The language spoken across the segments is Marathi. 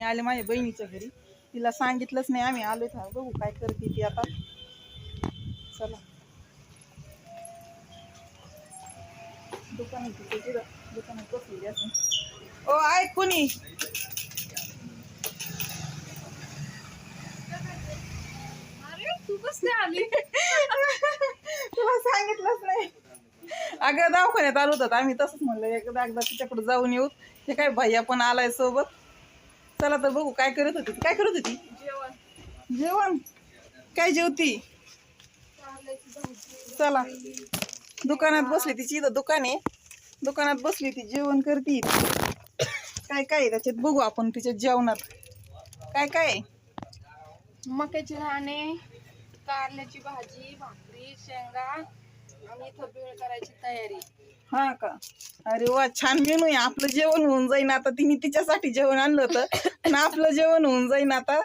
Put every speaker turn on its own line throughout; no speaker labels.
मी आले माझ्या बहिणीच्या घरी. तिला सांगितलंच नाही आम्ही आलो था बघू काय करते ती आता. चला. दुकानात बसलेली ओ आहे कोणी?
तू कसं आली?
तुला सांगितलंच नाही. अगं दवाखान्यात आलो होतं. आम्ही तसंच म्हणलं एकदा एकदा तिच्याकडे जाऊन येऊ. हे काय भैया पण आलाय सोबत. चला तर बघू काय करत होती? काय करत होती?
जेवण.
जेवण? काय जेवती? चला. दुकानात बसली तिची इथं दुकान आहे. दुकानात बसली ती जेवण करती. काय काय त्याच्यात? बघू आपण तिच्या जेवणात. काय काय?
मक्याचे दाणे कारल्याची भाजी भाकरी शेंगा आणि इथं बेळ करायची तयारी.
हा का? अरे वा छान मेनू आहे. आपलं जेवण होऊन जाईन आता. तिने तिच्यासाठी जेवण आणलं होतं. आणि आपलं जेवण होऊन जाईन आता.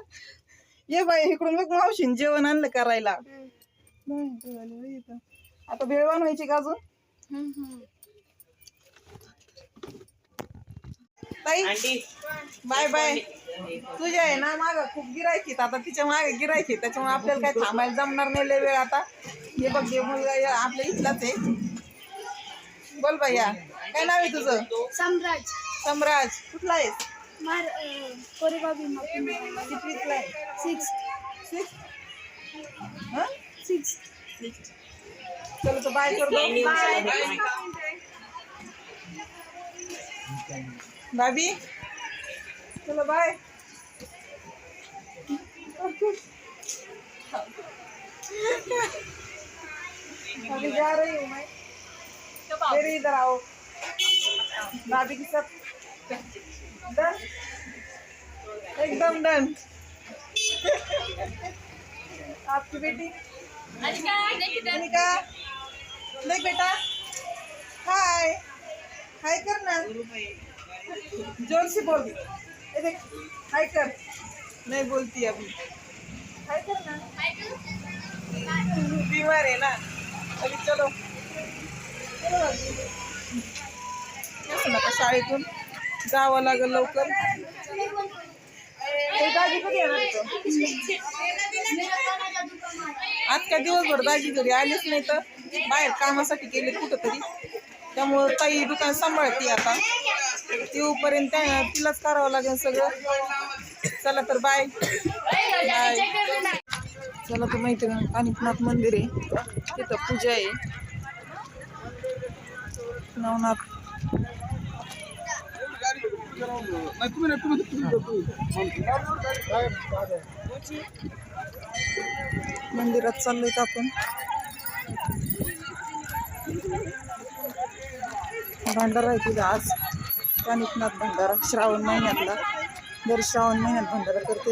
ये बाई इकडून बघ मावशीन जेवण आणलं करायला. नाही, ते झालं बाई इथं. आता भेळ बनवायची का अजून? ताई बाय बाय. तुझ्या आहे ना माग खूप गिरायकीत आता तिच्यामागे गिरायकीत त्याच्यामुळे आपल्याला काय थांबायला जमणार नाही लय वेळ आता. हे बघ हे मुलगा या- आपल्या इथलाच आहे. बोल भैया काय नाव आहे तुझं?
सम्राट.
सम्राज कुठला आहेस?
मार कोरेगाव भीमा.
कितवीतला आहे?
सिक्स
सिक्स हं?
सिक्स
चलो तो बाय कर भाभी? चलो बाय. अभी जा रही हूँ मैं फिर इधर आओ। भाभी के साथ डन। एकदम डन। आपकी बेटी? अनिका देख बेटा? हाय। हाय कर ना। ज़ोर से बोल। ये देख हाय कर। नहीं बोलती अभी। हाय कर ना। बीमार है ना। अभी चलो। शाळेतून? जावं लागेल लवकर. दाजी कधी? आज काय दिवसभर दाजी घरी आलीच नाही तर बाहेर कामासाठी गेले कुठं तरी त्यामुळं ताई दुकान सांभाळते आता. ती येऊपर्यंत त्या- तिलाच करावं लागेल सगळं. चला तर बाय. बाय. चला तर मैत्रीण कानिकनाथ मंदिर आहे. तिथं पूजा आहे. नवनाथ. मंदिरात चाललोय का आपण. भंडारा आहे तिथं आज. कानिकनाथ भंडारा. श्रावण महिन्यातला. दर श्रावण महिन्यात भंडारा करते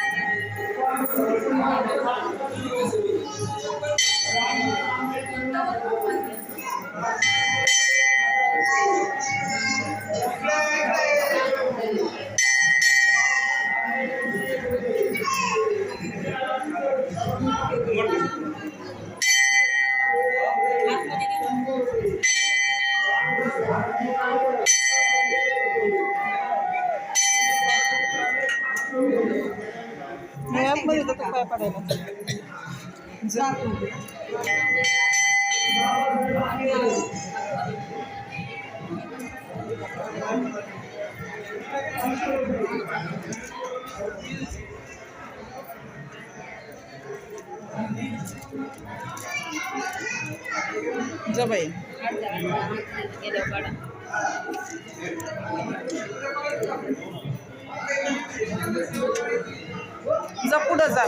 मी ॲपमध्ये तर तू काय पडायला जा जा बाई जा पुढं जा.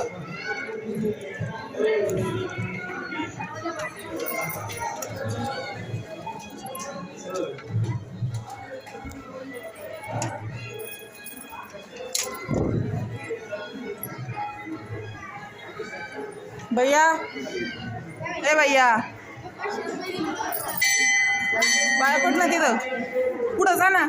भैया ए भैया. पाया ना तिथं. पुढं जा ना.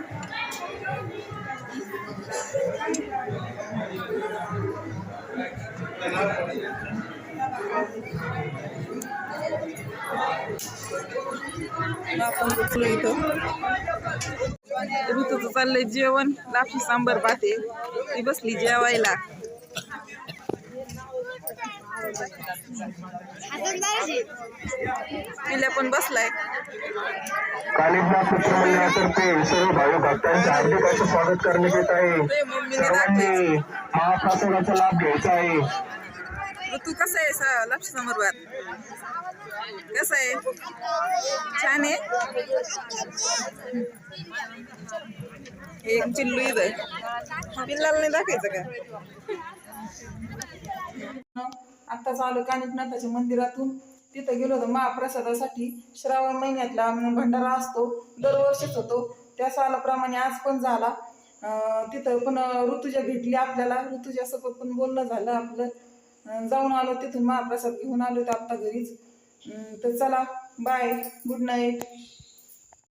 आपण बसलो इथं. ऋतूचं चाललंय जेवण. लाफी सांबर पाते. ती बसली जेवायला. तिला पण बसलाय.
कालिदास उच्च मंडळातर्फे सर्व भाविक भक्तांचे हार्दिक असे स्वागत करण्यात येत आहे. सर्वांनी महाप्रसादाचा लाभ घ्यायचा आहे.
ऋतू कसं आहे सा लापशी सांबर भात कसं आहे? छान आहे? एक चिल्लू इथं पिल्लाला नाही दाखायचं का? आत्ताच आलो कानिकनाथाच्या मंदिरातून तिथं गेलो होतो महाप्रसादासाठी. श्रावण महिन्यातला भंडारा असतो दरवर्षीच होतो. त्या सालाप्रमाणे आज पण झाला. तिथं पण ऋतुजा भेटली आपल्याला. ऋतुजा सोबत पण बोलणं झालं आपलं. जाऊन आलो तिथून महाप्रसाद घेऊन आलो तर आत्ता घरीच. तर चला बाय गुड नाईट